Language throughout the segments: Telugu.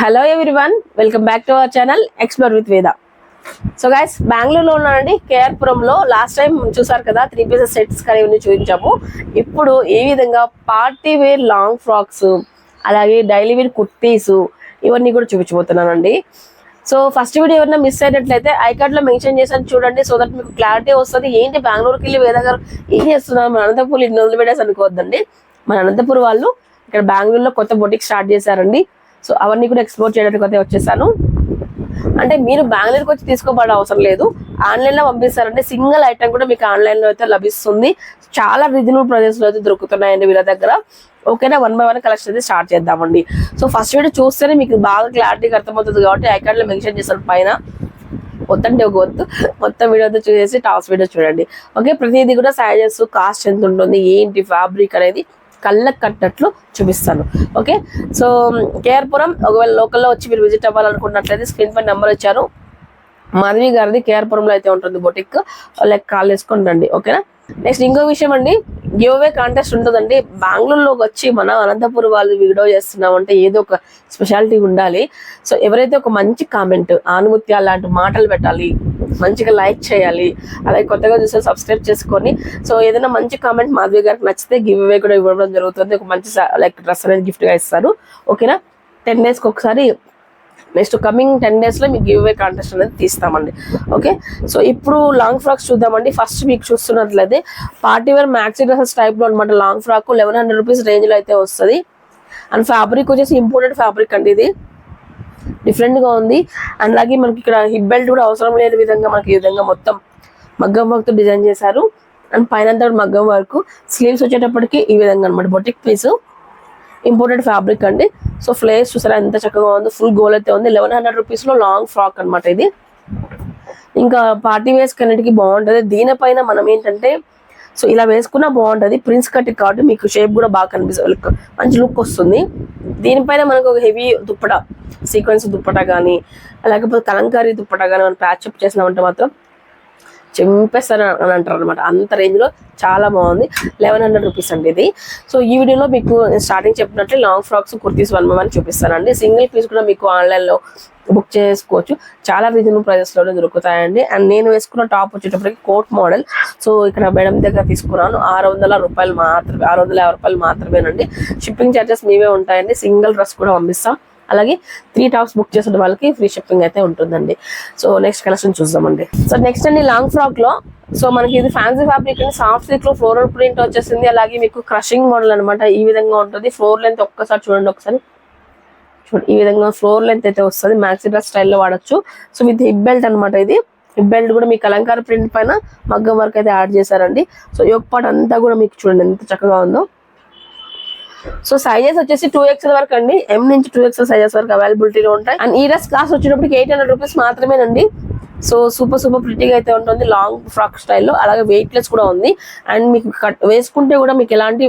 Hello everyone welcome back to our channel explore with Veda so guys బెంగళూరులో ఉన్నానండి. కేఆర్పురంలో లాస్ట్ టైం చూసారు కదా త్రీ పీసెస్ సెట్స్ కానీ ఇవన్నీ చూపించాము. ఇప్పుడు ఏ విధంగా పార్టీ వేర్ లాంగ్ ఫ్రాక్స్ అలాగే డైలీ వేర్ కుర్తీస్ ఇవన్నీ కూడా చూపించబోతున్నానండి. సో ఫస్ట్ వీడియో ఎవరైనా మిస్ అయినట్లయితే ఐకార్డ్లో మెన్షన్ చేశాను చూడండి సో దట్ మీకు క్లారిటీ వస్తుంది. ఏంటి బెంగళూరుకి వెళ్ళి వేద గారు ఏం చేస్తున్నారు? మన అనంతపూర్ ఇన్ని వందలు పెట్టేసి అనుకోవద్దండి. మన అనంతపూర్ వాళ్ళు ఇక్కడ బెంగళూరులో కొత్త బొటిక్ స్టార్ట్ చేశారండి. సో అవన్నీ కూడా ఎక్స్ప్లోర్ చేయడానికి అయితే వచ్చేసాను. అంటే మీరు బెంగళూరుకి వచ్చి తీసుకోబడే అవసరం లేదు. ఆన్లైన్లో పంపిస్తారంటే సింగిల్ ఐటమ్ కూడా మీకు ఆన్లైన్లో అయితే లభిస్తుంది. చాలా రీజనబుల్ ప్రైజెస్లో అయితే దొరుకుతున్నాయండి వీళ్ళ దగ్గర. ఓకేనా? వన్ బై వన్ కలెక్షన్ అయితే స్టార్ట్ చేద్దామండి. సో ఫస్ట్ వీడియో చూస్తేనే మీకు బాగా క్లారిటీగా అర్థమవుతుంది కాబట్టి ఐకార్డ్ మెన్షన్ చేస్తారు పైన. వద్దండి ఒక వద్దు. మొత్తం వీడియో అయితే చూసేసి టాస్ వీడియో చూడండి. ఓకే ప్రతిదీ కూడా సైజెస్ కాస్ట్ ఎంత ఉంటుంది ఏంటి ఫ్యాబ్రిక్ అనేది కళ్ళకు కట్టినట్లు చూపిస్తాను. ఓకే సో కేఆర్పురం ఒకవేళ లోకల్లో వచ్చి మీరు విజిట్ అవ్వాలనుకున్నట్లయితే స్క్రీన్ పై నెంబర్ ఇచ్చారు. మాధవి గారిది కేఆర్పురంలో అయితే ఉంటుంది బొటిక్ లైక్ కాల్ వేసుకొని రండి. ఓకేనా నెక్స్ట్ ఇంకో విషయం అండి గివ్ అవే కాంటెస్ట్ ఉంటుందండి. బెంగళూరులోకి వచ్చి మన అనంతపురం వాళ్ళు వీడియో చేస్తున్నామంటే ఏదో ఒక స్పెషాలిటీ ఉండాలి. సో ఎవరైతే ఒక మంచి కామెంట్ ఆనుమత్యాలు లాంటి మాటలు పెట్టాలి మంచిగా లైక్ చేయాలి అలాగే కొత్తగా చూస్తే సబ్స్క్రైబ్ చేసుకొని సో ఏదైనా మంచి కామెంట్ మాధవి గారికి నచ్చితే గివ్ అవే కూడా ఇవ్వడం జరుగుతుంది. ఒక మంచి లైక్ డ్రెస్ అనేది గిఫ్ట్గా ఇస్తారు. ఓకేనా? టెన్ డేస్కి ఒకసారి నెక్స్ట్ కమింగ్ టెన్ డేస్లో మీకు గివ్ అవే కాంటెస్ట్ అనేది తీస్తామండి. ఓకే? సో ఇప్పుడు లాంగ్ ఫ్రాక్స్ చూద్దామండి. ఫస్ట్ మీకు చూస్తున్నట్లయితే పార్టీ వేర్ మ్యాక్సీ డ్రెస్సెస్ టైప్లో అనమాట long frock eleven hundred rupees రేంజ్లో అయితే వస్తుంది. అండ్ ఫ్యాబ్రిక్ వచ్చేసి ఇంపోర్టెడ్ ఫ్యాబ్రిక్ అండి ఇది. డిఫరెంట్గా ఉంది. అండ్ అలాగే మనకి ఇక్కడ హిప్ బెల్ట్ కూడా అవసరం లేని విధంగా మనకి ఈ విధంగా మొత్తం మగ్గం వర్క్తో డిజైన్ చేశారు. అండ్ పైన మగ్గం వర్క్. స్లీవ్స్ వచ్చేటప్పటికి ఈ విధంగా అనమాట బొటిక్ పీస్. ఇంపోర్టెడ్ ఫ్యాబ్రిక్ అండి. సో ఫ్లేస్ చూసారా ఎంత చక్కగా ఉంది ఫుల్ గోల్ అయితే ఉంది. లెవెన్ హండ్రెడ్ రూపీస్లో లాంగ్ ఫ్రాక్ అన్నమాట ఇది. ఇంకా పార్టీ వేస్ కన్నిటికి బాగుంటుంది. దీనిపైన మనం ఏంటంటే సో ఇలా వేసుకున్నా బాగుంటుంది. ప్రిన్స్ కట్ కాబట్టి మీకు షేప్ కూడా బాగా కనిపిస్తుంది లుక్ మంచి లుక్ వస్తుంది. దీనిపైన మనకు ఒక హెవీ దుప్పట సీక్వెన్స్ దుప్పట కానీ లేకపోతే కలంకారీ దుప్పట కానీ మనం ప్యాచప్ చేసినామంటే మాత్రం చింపేస్తారు అని అంటారు అనమాట అంత రేంజ్లో చాలా బాగుంది. లెవెన్ హండ్రెడ్ రూపీస్ అండి ఇది. సో ఈ వీడియోలో మీకు స్టార్టింగ్ చెప్పినట్టు long frocks kurtis one one చూపిస్తానండి. సింగిల్ పీస్ కూడా మీకు ఆన్లైన్లో బుక్ చేసుకోవచ్చు. చాలా రీజనబుల్ ప్రైజెస్లోనే దొరుకుతాయండి. అండ్ నేను వేసుకున్న టాప్ వచ్చేటప్పటికి కోట్ మోడల్ సో ఇక్కడ మేడం దగ్గర తీసుకున్నాను. ఆరు వందల రూపాయలు మాత్రమే ఆరు వందల యాభై రూపాయలు మాత్రమేనండి. షిప్పింగ్ ఛార్జెస్ మీవే ఉంటాయండి. సింగిల్ డ్రెస్ కూడా పంపిస్తాం. అలాగే త్రీ టాప్స్ బుక్ చేసిన వాళ్ళకి ఫ్రీ షిప్పింగ్ అయితే ఉంటుందండి. సో నెక్స్ట్ కలెక్షన్ చూద్దామండి. సో నెక్స్ట్ అండి లాంగ్ ఫ్రాక్లో. సో మనకి ఇది ఫ్యాన్సీ ఫ్యాబ్రిక్ అండి. సాఫ్ట్ సిల్క్లో ఫ్లోరల్ ప్రింట్ వచ్చేసింది. అలాగే మీకు క్రషింగ్ మోడల్ అనమాట ఈ విధంగా ఉంటుంది. ఫ్లోర్ లెంత్ ఒక్కసారి చూడండి ఒకసారి. చూడండి ఈ విధంగా ఫ్లోర్ లెంత్ అయితే వస్తుంది. మ్యాక్సీ డ్రెస్ స్టైల్లో వాడచ్చు. సో విత్ హిప్ బెల్ట్ అనమాట ఇది. హిప్ బెల్ట్ కూడా మీకు అలంకార ప్రింట్ పైన మగ్గం వర్క్ అయితే యాడ్ చేశారండి. సో యొక్క పాట అంతా కూడా మీకు చూడండి ఎంత చక్కగా ఉందో. సో సైజెస్ వచ్చేసి టూ ఎక్స్ఎల్ వరకు అండి. ఎం నుంచి టూ ఎక్స్ఎల్ సైజెస్ వరకు అవైలబిలిటీలో ఉంటాయి. అండ్ ఈ డ్రెస్ కాస్ట్ వచ్చేటప్పటికి ఎయిట్ హండ్రెడ్ రూపీస్ మాత్రమేనండి సో సూపర్ సూపర్ ప్రిటీగా అయితే ఉంటుంది. లాంగ్ ఫ్రాక్ స్టైల్లో అలాగే వెయిట్లెస్ కూడా ఉంది. అండ్ మీకు కట్ వేసుకుంటే కూడా మీకు ఎలాంటి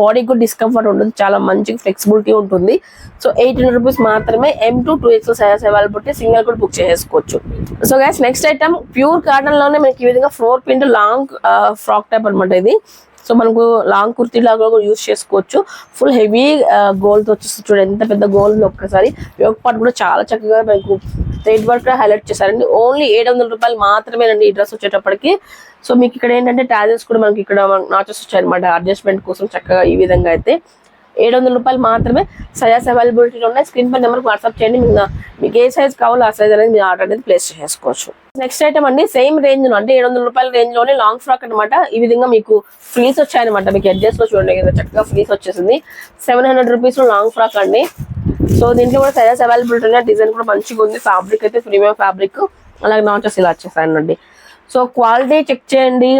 బాడీకి కూడా డిస్కంఫర్ట్ ఉంటుంది చాలా మంచి ఫ్లెక్సిబిలిటీ ఉంటుంది. సో ఎయిట్ హండ్రెడ్ రూపీస్ మాత్రమే M to two XL sizes availability single కూడా బుక్ చేసుకోవచ్చు. So guys next item pure కాటన్లోనే మనకి ఈ విధంగా four print long frock type అనమాట ఇది. సో మనకు లాంగ్ కుర్తీ లాగా కూడా యూస్ చేసుకోవచ్చు. ఫుల్ హెవీ గోల్తో వచ్చేసి చూడండి ఎంత పెద్ద గోల్ ఒక్కసారి. యోగ పాటు కూడా చాలా చక్కగా మనకు థ్రెడ్ వర్క్ హైలైట్ చేశారండి. ఓన్లీ ఏడు వందల రూపాయలు మాత్రమేనండి ఈ డ్రెస్ వచ్చేటప్పటికి. సో మీకు ఇక్కడ ఏంటంటే టాజెస్ కూడా మనకి ఇక్కడ నాచెస్ వచ్చాయి అనమాట అడ్జస్ట్మెంట్ కోసం చక్కగా ఈ విధంగా అయితే. ఏడు వందల రూపాయలు మాత్రమే సైజెస్ అవైలబిలిటీలో ఉన్నాయి. స్క్రీన్ పై నెంబర్కి వాట్సాప్ చేయండి. మీకు మీకు ఏ సైజ్ కావాలో ఆ సైజ్ అనేది మీరు ఆర్డర్ అనేది ప్లేస్ చేసుకోవచ్చు. నెక్స్ట్ ఐటమ్ అండి సేమ్ రేంజ్లో అంటే ఏడు వందల రూపాయల రేంజ్లోనే లాంగ్ ఫ్రాక్ అనమాట ఈ విధంగా మీకు ఫ్రీస్ వచ్చాయన్నమాట. మీకు అడ్జస్ట్లో చూడండి కదా చక్కగా ఫ్రీస్ వచ్చేసింది. సెవెన్ హండ్రెడ్ రూపీస్లో లాంగ్ ఫ్రాక్ అండి. సో దీంట్లో కూడా సైజెస్ అవైలబిలిటీ ఉన్నాయి. డిజైన్ కూడా మంచిగా ఉంది. ఫ్యాబ్రిక్ అయితే ప్రీమియం ఫ్యాబ్రిక్ అలాగే నాచెస్ ఇలా వచ్చేసాయనండి సో క్వాలిటీ చెక్ చేయండి.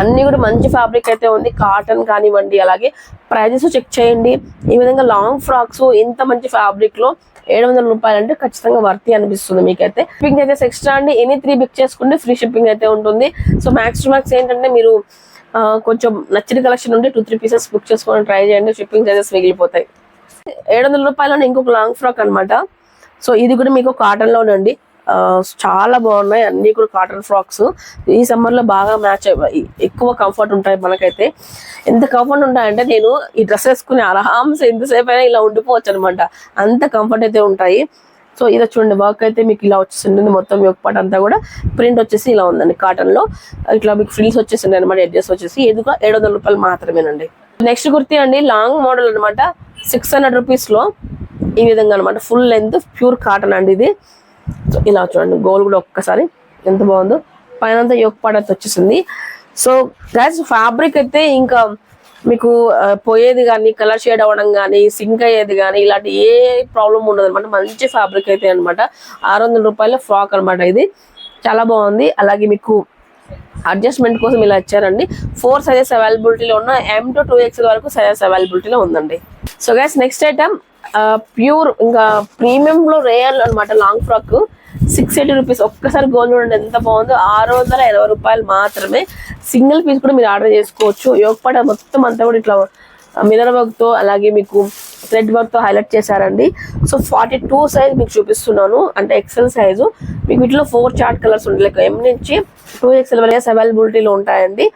అన్ని కూడా మంచి ఫ్యాబ్రిక్ అయితే ఉంది. కాటన్ కానివ్వండి అలాగే ప్రైజెస్ చెక్ చేయండి. ఈ విధంగా లాంగ్ ఫ్రాక్స్ ఇంత మంచి ఫ్యాబ్రిక్లో ఏడు వందల రూపాయలు అంటే ఖచ్చితంగా వర్తి అనిపిస్తుంది మీకైతే. షిప్పింగ్ అయితే ఎక్స్ట్రా అండి. ఎనీ త్రీ బుక్ చేసుకుంటే ఫ్రీ షిప్పింగ్ అయితే ఉంటుంది. సో మ్యాక్స్ టు మ్యాక్స్ ఏంటంటే మీరు కొంచెం నచ్చిన కలెక్షన్ ఉంటే టూ త్రీ పీసెస్ బుక్ చేసుకొని ట్రై చేయండి. షిప్పింగ్ చార్జెస్ మిగిలిపోతాయి. ఏడు వందల రూపాయలు ఇంకొక లాంగ్ ఫ్రాక్ అన్నమాట. సో ఇది కూడా మీకు కాటన్లో ఉండండి చాలా బాగున్నాయి. అన్ని కూడా కాటన్ ఫ్రాక్స్. ఈ సమ్మర్లో బాగా మ్యాచ్ ఎక్కువ కంఫర్ట్ ఉంటాయి మనకైతే. ఎంత కంఫర్ట్ ఉంటాయంటే నేను ఈ డ్రెస్ వేసుకుని ఆరామ్స్ ఎంతసేపు అయినా ఇలా ఉండిపోవచ్చు అనమాట అంత కంఫర్ట్ అయితే ఉంటాయి. సో ఇది చూడండి వర్క్ అయితే మీకు ఇలా వచ్చేసింది. మొత్తం యొక్క పాట అంతా కూడా ప్రింట్ వచ్చేసి ఇలా ఉందండి కాటన్లో ఇట్లా మీకు ఫ్రిల్స్ వచ్చేసింది అనమాట ఎడ్జెస్ వచ్చేసి. ఎదుగా ఏడు వందల రూపాయలు మాత్రమేనండి. నెక్స్ట్ కుర్తీ అండి లాంగ్ మోడల్ అనమాట. సిక్స్ హండ్రెడ్ రూపీస్లో ఈ విధంగా అనమాట. ఫుల్ లెంత్ ప్యూర్ కాటన్ అండి ఇది. సో ఇలా చూడండి గోల్ కూడా ఒక్కసారి ఎంత బాగుందో. పైన అంతా యోగ పాట వచ్చేసింది. సో గ్యాస్ ఫ్యాబ్రిక్ అయితే ఇంకా మీకు పోయేది కానీ కలర్ షేడ్ అవ్వడం కానీ సింక్ అయ్యేది కానీ ఇలాంటి ఏ ప్రాబ్లం ఉండదు అనమాట. మంచి ఫ్యాబ్రిక్ అయితే అనమాట. ఆరు వందల రూపాయల ఫ్రాక్ అనమాట ఇది. చాలా బాగుంది. అలాగే మీకు అడ్జస్ట్మెంట్ కోసం ఇలా ఇచ్చారండి. ఫోర్ సైజెస్ అవైలబిలిటీలో ఉన్న ఎం టు టూ ఎక్స్ వరకు సైజెస్ అవైలబిలిటీలో ఉందండి. So guys next item pure ఇంకా ప్రీమియంలో రేయర్ అనమాట long frock. Six eighty rupees. ఒక్కసారి గోల్డ్ చూడండి ఎంత బాగుందో? ఆరు వందల ఇరవై రూపాయలు మాత్రమే. సింగిల్ పీస్ కూడా మీరు ఆర్డర్ చేసుకోవచ్చు. యోగపాట మొత్తం అంతా కూడా ఇట్లా మినర్ వర్క్తో అలాగే మీకు థ్రెడ్ వర్క్తో హైలైట్ చేశారండి. సో ఫార్టీ టూ సైజ్ మీకు చూపిస్తున్నాను. అంటే ఎక్సెల్ సైజు మీకు వీటిలో ఫోర్ చార్ట్ కలర్స్ ఉంటాయి. లైక్ ఎం నుంచి టూ ఎక్స్ఎల్ వరకు అవైలబిలిటీలో ఉంటాయండి.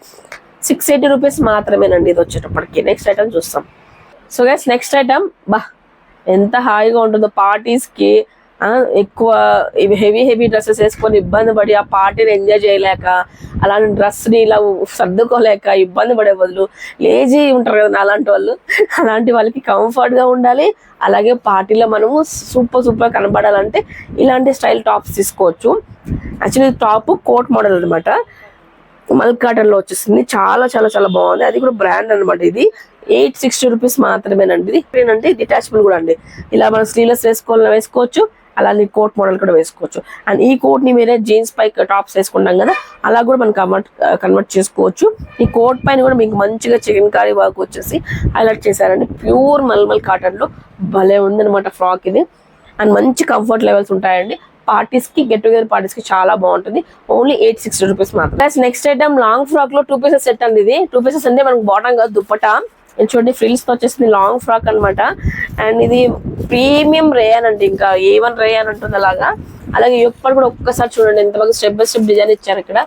సిక్స్ ఎయిటీ రూపీస్ మాత్రమేనండి ఇది వచ్చేటప్పటికి. నెక్స్ట్ ఐటమ్ చూస్తాం. సో గైస్ నెక్స్ట్ ఐటమ్ బా ఎంత హాయిగా ఉంటుందో పార్టీస్కి ఎక్కువ హెవీ హెవీ డ్రెస్సెస్ వేసుకొని ఇబ్బంది పడి ఆ పార్టీని ఎంజాయ్ చేయలేక అలాంటి డ్రెస్ని ఇలా సర్దుకోలేక ఇబ్బంది పడే బదులు లేజీ ఉంటారు కదా అలాంటి వాళ్ళు అలాంటి వాళ్ళకి కంఫర్ట్గా ఉండాలి. అలాగే పార్టీలో మనము సూపర్ సూపర్ కనబడాలంటే ఇలాంటి స్టైల్ టాప్స్ తీసుకోవచ్చు. యాక్చువల్లీ టాప్ కోట్ మోడల్ అనమాట మల్క్లో వచ్చేసింది. చాలా చాలా చాలా బాగుంది. అది కూడా బ్రాండ్ అన్నమాట ఇది. ఎయిట్ సిక్స్టీ రూపీస్ మాత్రమేనండి. ఇది ఏంటంటే డిటాచబుల్ కూడా అండి. ఇలా మనం స్లీవ్లెస్ వేసుకోవాలని వేసుకోవచ్చు అలానే కోట్ మోడల్ కూడా వేసుకోవచ్చు. అండ్ ఈ కోట్ని మీరే జీన్స్ పై టాప్స్ వేసుకుంటాం కదా అలా కూడా మనం కన్వర్ట్ కన్వర్ట్ చేసుకోవచ్చు. ఈ కోట్ పైన కూడా మీకు మంచిగా చికెన్ కారీ వర్క్ వచ్చేసి హైలైట్ చేశారండి. ప్యూర్ మల్మల్ కాటన్లో భలే ఉందన్నమాట ఫ్రాక్ ఇది. అండ్ మంచి కంఫర్ట్ లెవెల్స్ ఉంటాయండి. పార్టీస్కి గెట్ టుగెదర్ పార్టీస్కి చాలా బాగుంటుంది. ఓన్లీ ఎయిట్ సిక్స్టీ రూపీస్ మాత్రం నెక్స్ట్ ఐటమ్ లాంగ్ ఫ్రాక్లో టూ పీసెస్ సెట్ అండి ఇది. టూ పీసెస్ అంటే మనకు బాటం కాదు దుప్పట. చూడండి ఫ్రిల్స్తో వచ్చేసింది లాంగ్ ఫ్రాక్ అనమాట అండ్ ఇది ప్రీమియం రేయన్ అండి ఇంకా ఏ వన్ రేయన్ ఉంటుంది అలాగా. అలాగే ఎప్పుడు కూడా ఒక్కసారి చూడండి ఎంత బాగా స్టెప్ బై స్టెప్ డిజైన్ ఇచ్చారు ఇక్కడ.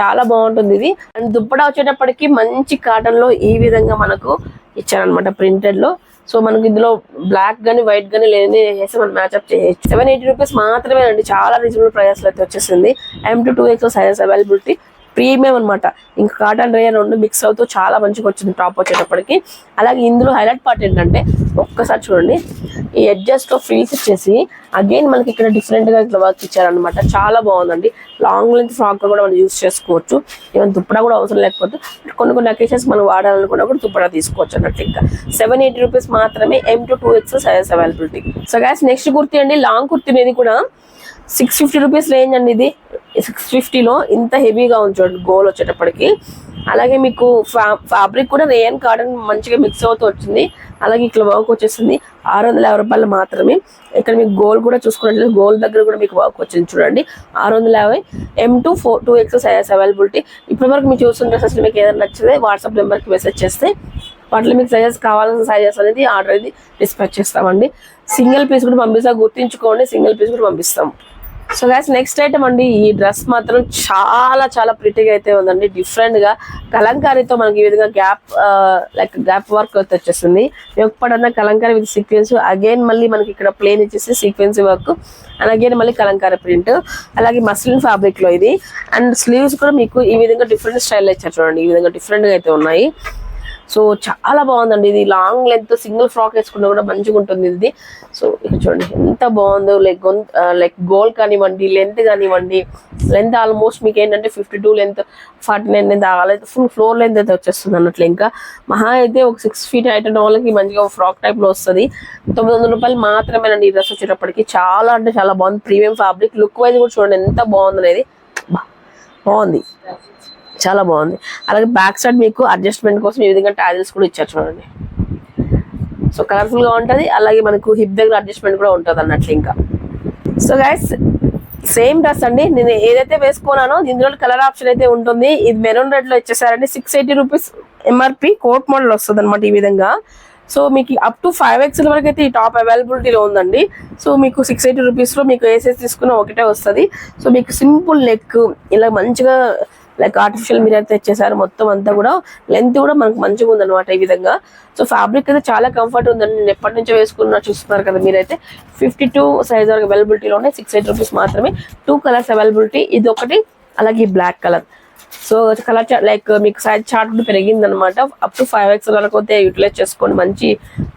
చాలా బాగుంటుంది ఇది. అండ్ దుప్పట వచ్చేటప్పటికి మంచి కాటన్లో ఈ విధంగా మనకు ఇచ్చారనమాట ప్రింటెడ్లో. సో మనకి ఇందులో బ్లాక్ గానీ వైట్ గానీ లేని చేసి మనం మ్యాచ్అప్ చేయొచ్చు. సెవెన్ ఎయిటీ రూపీస్ మాత్రమే అండి చాలా రీజనబుల్ ప్రైస్ అయితే వచ్చేసింది. M to two X sizes availability premium అనమాట ఇంకా కాటన్ రేయర్ రెండు మిక్స్ అవుతూ చాలా మంచిగా వచ్చింది టాప్ వచ్చేటప్పటికి. అలాగే ఇందులో హైలైట్ పార్ట్ ఏంటంటే ఒక్కసారి చూడండి. ఈ ఎడ్జస్ట్లో ఫ్రీల్స్ ఇచ్చేసి అగైన్ మనకి ఇక్కడ డిఫరెంట్గా ఇట్లా వర్క్ ఇచ్చారనమాట చాలా బాగుందండి. లాంగ్ లెంత్ ఫ్రాక్ కూడా మనం యూస్ చేసుకోవచ్చు. ఈవెన్ దుప్పడా కూడా అవసరం లేకపోతే కొన్ని కొన్ని అకేషన్స్ మనం వాడాలనుకున్నా కూడా దుప్పడా తీసుకోవచ్చు అన్నట్టు ఇంకా. సెవెన్ ఎయిటీ రూపీస్ మాత్రమే M to two X sizes availability so guys next kurti అండి లాంగ్ కుర్తీ అనేది కూడా. సిక్స్ ఫిఫ్టీ రూపీస్ రేంజ్ అండి ఇది. సిక్స్ ఫిఫ్టీలో ఇంత హెవీగా ఉంది చూడండి గోల్ వచ్చేటప్పటికి. అలాగే మీకు ఫ్యా ఫ్యాబ్రిక్ కూడా రేయన్ కాటన్ మంచిగా మిక్స్ అవుతూ వచ్చింది. అలాగే ఇట్లా వర్క్ వచ్చేసింది. ఆరు వందల యాభై రూపాయలు మాత్రమే. ఇక్కడ మీకు గోల్ కూడా చూసుకున్నట్లయితే గోల్ దగ్గర కూడా మీకు వర్క్ వచ్చింది చూడండి. ఆరు వందల యాభై M to four two X sizes availability ఇప్పటి వరకు మీరు చూస్తున్న డ్రెస్సెస్ మీకు ఏదైనా నచ్చితే వాట్సాప్ నెంబర్కి మెసేజ్ చేస్తే వాటిలో మీకు సైజెస్ కావాల్సిన సైజెస్ అనేది ఆర్డర్ అనేది డిస్పాచ్ చేస్తామండి. సింగిల్ పీస్ కూడా పంపిస్తాం గుర్తించుకోండి. సింగిల్ పీస్ కూడా పంపిస్తాం. సో గ్యాస్ నెక్స్ట్ ఐటమ్ అండి ఈ డ్రెస్ మాత్రం చాలా చాలా ప్రిటీగా అయితే ఉందండి. డిఫరెంట్గా కలంకారీతో మనకి ఈ విధంగా గ్యాప్ లైక్ గ్యాప్ వర్క్ అయితే వచ్చేస్తుంది ఎప్పుడన్నా కలంకారీ విత్ సీక్వెన్స్ అగైన్ మళ్ళీ మనకి ఇక్కడ ప్లేన్ ఇచ్చేసి సీక్వెన్స్ వర్క్ అండ్ అగైన్ మళ్ళీ కలంకారీ ప్రింట్ అలాగే మస్లిన్ ఫ్యాబ్రిక్లో ఇది. అండ్ స్లీవ్స్ కూడా మీకు ఈ విధంగా డిఫరెంట్ స్టైల్ ఇచ్చారు చూడండి. ఈ విధంగా డిఫరెంట్గా అయితే ఉన్నాయి. సో చాలా బాగుందండి. ఇది లాంగ్ లెంత్ సింగిల్ ఫ్రాక్ వేసుకున్నా కూడా మంచిగా ఉంటుంది ఇది. సో ఇక్కడ చూడండి ఎంత బాగుందో. లైక్ లైక్ గోల్ కానివ్వండి లెంత్ కానివ్వండి లెంత్ ఆల్మోస్ట్ మీకు ఏంటంటే fifty two length forty nine length అలాగే ఫుల్ ఫ్లోర్ లెంత్ అయితే వచ్చేస్తుంది అన్నట్లు ఇంకా. మహా అయితే ఒక సిక్స్ ఫీట్ హైట్ వాళ్ళకి మంచిగా ఫ్రాక్ టైప్లో వస్తుంది. తొమ్మిది వందల రూపాయలు మాత్రమేనండి ఈ డ్రెస్ వచ్చేటప్పటికి. చాలా అంటే చాలా బాగుంది. ప్రీమియం ఫ్యాబ్రిక్ లుక్ వైజ్ కూడా చూడండి ఎంత బాగుంది అనేది బాగుంది. చాలా బాగుంది. అలాగే బ్యాక్ సైడ్ మీకు అడ్జస్ట్మెంట్ కోసం ఈ విధంగా టాజిల్స్ కూడా ఇచ్చారు చూడండి. సో కలర్ఫుల్గా ఉంటుంది. అలాగే మనకు హిప్ దగ్గర అడ్జస్ట్మెంట్ కూడా ఉంటుంది అన్నట్లు ఇంకా. సో గైస్ సేమ్ డ్రెస్ అండి. నేను ఏదైతే వేసుకున్నానో దీనిలో కలర్ ఆప్షన్ అయితే ఉంటుంది. ఇది మెరూన్ రెడ్లో ఇచ్చేసారండి. Six eighty rupees MRP coat model వస్తుంది అనమాట ఈ విధంగా. సో మీకు అప్ టు ఫైవ్ ఎక్స్ఎల్ వరకు అయితే ఈ టాప్ అవైలబిలిటీలో ఉందండి. సో మీకు సిక్స్ ఎయిటీ రూపీస్లో మీకు ఏ సైజ్ తీసుకున్న ఒకటే వస్తుంది. సో మీకు సింపుల్ నెక్ ఇలా మంచిగా లైక్ ఆర్టిఫిషియల్ మిర్రర్ తెచ్చేసారు మొత్తం అంతా కూడా లెంత్ కూడా మనకు మంచిగా ఉందన్నమాట ఈ విధంగా. సో ఫ్యాబ్రిక్ అయితే చాలా కంఫర్ట్ ఉందండి. నేను ఎప్పటి నుంచో వేసుకున్నా చూస్తున్నారు కదా మీరైతే. ఫిఫ్టీ టూ సైజ్ వరకు అవైలబిలిటీలో ఉన్నాయి సిక్స్ ఎయిట్ రూపీస్ మాత్రమే. టూ కలర్స్ అవైలబిలిటీ ఇది ఒకటి అలాగే black colour so colour like మీకు సైజ్ చార్ట్ కూడా పెరిగింది అనమాట అప్ టు ఫైవ్ ఎక్స్ వరకు అయితే యూటిలైజ్ చేసుకోండి. మంచి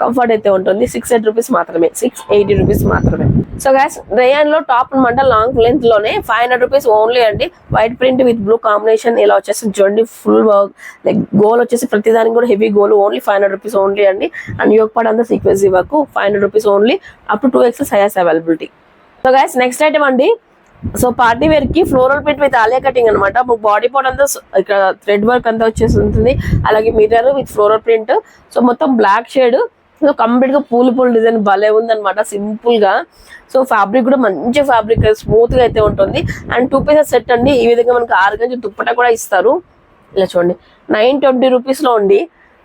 కంఫర్ట్ అయితే ఉంటుంది. సిక్స్ ఎయిట్ రూపీస్ మాత్రమే. సిక్స్ ఎయిటీ రూపీస్ మాత్రమే. సో గ్యాస్ రేయన్లో టాప్ అనమాట. లాంగ్ లెంత్లోనే ఫైవ్ హండ్రెడ్ రూపీస్ ఓన్లీ అండి. White print with blue combination ఇలా వచ్చేసి చూడండి ఫుల్ వర్క్ లైక్ గోల్ వచ్చేసి ప్రతిదానికి కూడా heavy goal only five hundred rupees only అండి. అండ్ యోగ పాడ్ అంతా sequence ఇవ్వకు five hundred rupees only up to two X size availability so guys next item అండి. సో పార్టీ వేర్కి floral print with Alia cutting అనమాట బాడీ పార్ట్ అంతా ఇక్కడ థ్రెడ్ వర్క్ అంతా వచ్చేసి ఉంటుంది అలాగే mirror with floral print. So మొత్తం బ్లాక్ షేడ్. సో కంప్లీట్గా పూలు పూల డిజైన్ భలే ఉందన్నమాట సింపుల్గా. సో ఫ్యాబ్రిక్ కూడా మంచి ఫ్యాబ్రిక్ స్మూత్గా అయితే ఉంటుంది. అండ్ టూ పీసెస్ సెట్ అండి. ఈ విధంగా మనకి ఆరు గంజి దుప్పట కూడా ఇస్తారు. ఇలా చూడండి. నైన్ ట్వంటీ రూపీస్లో ఉండి